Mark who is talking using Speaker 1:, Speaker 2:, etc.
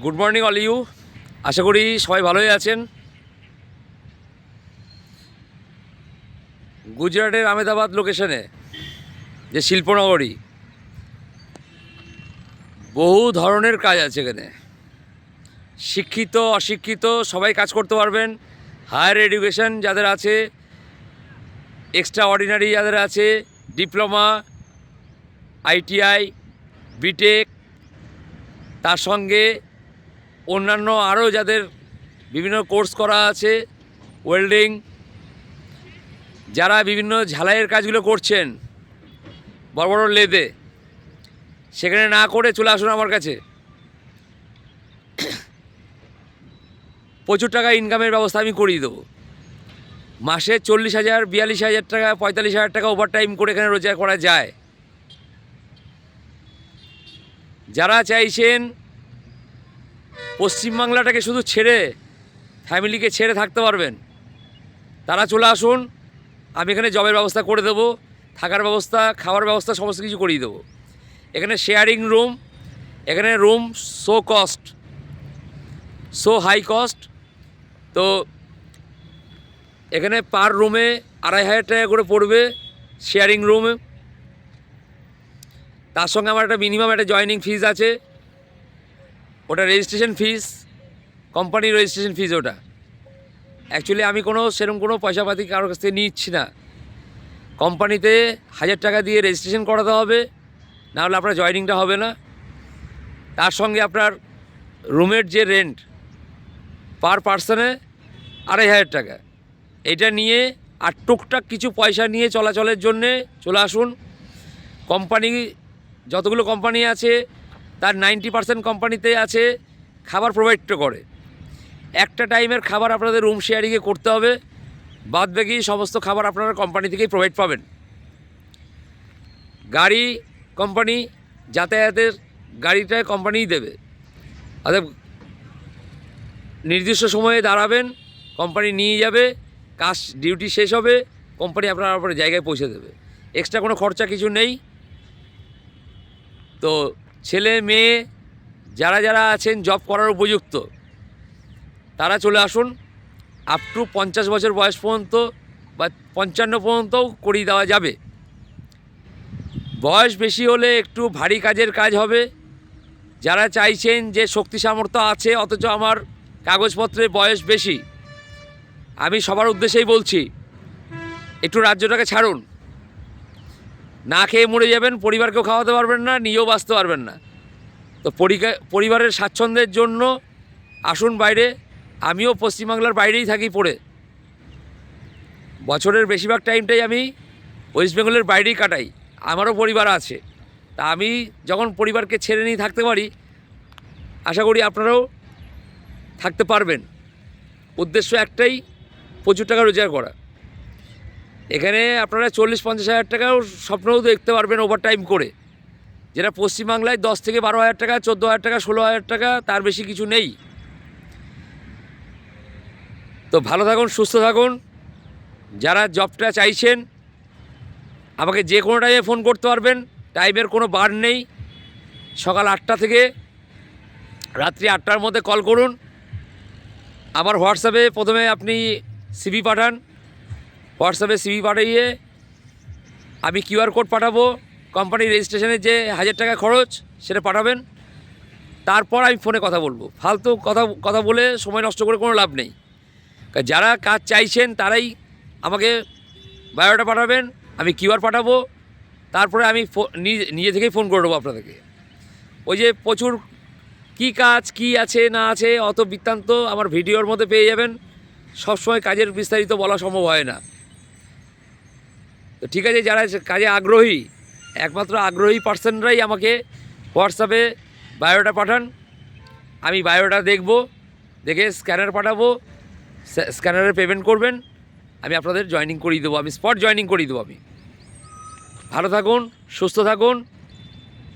Speaker 1: Good morning all you আশা করি সবাই ভালোই আছেন। গুজরাটের আমেদাবাদ লোকেশনে যে শিল্পনগরী, বহু ধরনের কাজ আছে এখানে। শিক্ষিত, অশিক্ষিত, সবাই কাজ করতে পারবেন। হায়ার এডুকেশন যাদের আছে এক্সট্রা অর্ডিনারি যাদের আছে ডিপ্লোমা আইটিআই বিটেক তার সঙ্গে অন্যান্য আরও যাদের বিভিন্ন কোর্স করা আছে ওয়েল্ডিং যারা বিভিন্ন ঝালাইয়ের কাজগুলো করছেন, বড় বড় লেদে, সেখানে না করে চলে আসুন আমার কাছে। প্রচুর টাকা ইনকামের ব্যবস্থা আমি করিয়ে দেবো। মাসে চল্লিশ হাজার, বিয়াল্লিশ হাজার টাকা, পঁয়তাল্লিশ হাজার টাকা ওভার টাইম করে এখানে রোজগার করা যায়। যারা চাইছেন পশ্চিমবাংলাটাকে শুধু ছেড়ে ফ্যামিলিকে ছেড়ে থাকতে পারবেন। তারা চলে আসুন, আমি এখানে জবের ব্যবস্থা করে দেবো, থাকার ব্যবস্থা, খাওয়ার ব্যবস্থা, সমস্ত কিছু করিয়ে দেবো। এখানে শেয়ারিং রুম এখানে room so cost so high cost তো এখানে পার রুমে আড়াই হাজার টাকা করে পড়বে শেয়ারিং রুমে তার সঙ্গে আমার একটা মিনিমাম একটা জয়নিং ফিজ আছে। ওটা রেজিস্ট্রেশন ফিস কোম্পানির রেজিস্ট্রেশন ফিজ ওটা। অ্যাকচুয়ালি আমি কোনো সেরকম কোনো পয়সাপাতি কারোর কাছ থেকে নিচ্ছি না। কোম্পানিতে হাজার টাকা দিয়ে রেজিস্ট্রেশন করাতে হবে না হলে আপনার জয়নিংটা হবে না। তার সঙ্গে আপনার রুমের যে রেন্ট পার পার্সনে আড়াই হাজার টাকা। এটা নিয়ে আর টুকটাক কিছু পয়সা নিয়ে চলাচলের জন্যে চলে আসুন। কোম্পানি যতগুলো কোম্পানি আছে তার নাইনটি পার্সেন্ট কোম্পানিতে আছে, খাবার প্রোভাইড করে। একটা টাইমের খাবার আপনাদের রুম শেয়ারিংয়ে করতে হবে, বাদ বাকি সমস্ত খাবার আপনারা কোম্পানি থেকেই প্রোভাইড পাবেন। গাড়ি কোম্পানি যাতায়াতের গাড়িটা কোম্পানিই দেবে। অর্থাৎ নির্দিষ্ট সময়ে দাঁড়াবেন কোম্পানি নিয়ে যাবে, কাজ ডিউটি শেষ হবে কোম্পানি আপনার আপনার জায়গায় পৌঁছে দেবে। এক্সট্রা কোনো খরচা কিছু নেই। তো ছেলে মেয়ে যারা যারা আছেন জব করার উপযুক্ত, তারা চলে আসুন। আপ টু পঞ্চাশ বছর বয়স পর্যন্ত বা পঞ্চান্ন পর্যন্তও করিয়ে দেওয়া যাবে। বয়স বেশি হলে একটু ভারী কাজের কাজ হবে। যারা চাইছেন যে শক্তি সামর্থ্য আছে, অথচ আমার কাগজপত্রে বয়স বেশি, আমি সবার উদ্দেশ্যেই বলছি, একটু রাজ্যটাকে ছাড়ুন। না খেয়ে মরে যাবেন, পরিবারকেও খাওয়াতে পারবেন না, নিজেও বাঁচতে পারবেন না। তো পরিবারের স্বাচ্ছন্দ্যের জন্য আসুন বাইরে, আমিও পশ্চিমবাংলার বাইরেই থাকি পড়ে। বছরের বেশিরভাগ টাইমটাই আমি ওয়েস্ট বেঙ্গলের বাইরেই কাটাই, আমারও পরিবার আছে। তা আমি যখন পরিবারকে ছেড়ে নিয়ে থাকতে পারি, আশা করি আপনারাও থাকতে পারবেন। উদ্দেশ্য একটাই, প্রচুর টাকা রোজগার করা। এখানে আপনারা চল্লিশ, পঞ্চাশ হাজার টাকাও স্বপ্নও দেখতে পারবেন ওভার টাইম করে। যেটা পশ্চিমবাংলায় দশ থেকে বারো হাজার টাকা, চোদ্দ হাজার টাকা, ষোলো হাজার টাকা, তার বেশি কিছু নেই। তো ভালো থাকুন, সুস্থ থাকুন। যারা জবটা চাইছেন, আমাকে যে কোনো টাইমে ফোন করতে পারবেন টাইমের কোনো বার নেই। সকাল আটটা থেকে রাত্রি আটটার মধ্যে কল করুন। আমার হোয়াটসঅ্যাপে প্রথমে আপনি সিভি পাঠান। হোয়াটসঅ্যাপে সিভি পাঠিয়ে আমি কিউআর কোড পাঠাবো কোম্পানি রেজিস্ট্রেশনের যে হাজার টাকা খরচ সেটা পাঠাবেন। তারপর আমি ফোনে কথা বলব। ফালতু কথা কথা বলে সময় নষ্ট করে কোনো লাভ নেই। যারা কাজ চাইছেন তারাই আমাকে বায়োডাটা পাঠাবেন, আমি কিউআর পাঠাবো, তারপরে আমি নিজে থেকেই ফোন করে দেবো আপনাদেরকে। ওই যে প্রচুর কি কাজ, কি আছে, না আছে, অত বৃত্তান্ত আমার ভিডিওর মধ্যে পেয়ে যাবেন। সবসময় কাজের বিস্তারিত বলা সম্ভব হয় না। তো ঠিক আছে, যারা কাজে আগ্রহী, একমাত্র আগ্রহী পার্সনরাই আমাকে হোয়াটসঅ্যাপে বায়োটা পাঠান। আমি বায়োটা দেখব, দেখে স্ক্যানার পাঠাবো স্ক্যানারে পেমেন্ট করবেন। আমি আপনাদের জয়নিং করিয়ে দেবো, আমি স্পট জয়নিং করিয়ে দেবো আমি। ভালো থাকুন, সুস্থ থাকুন।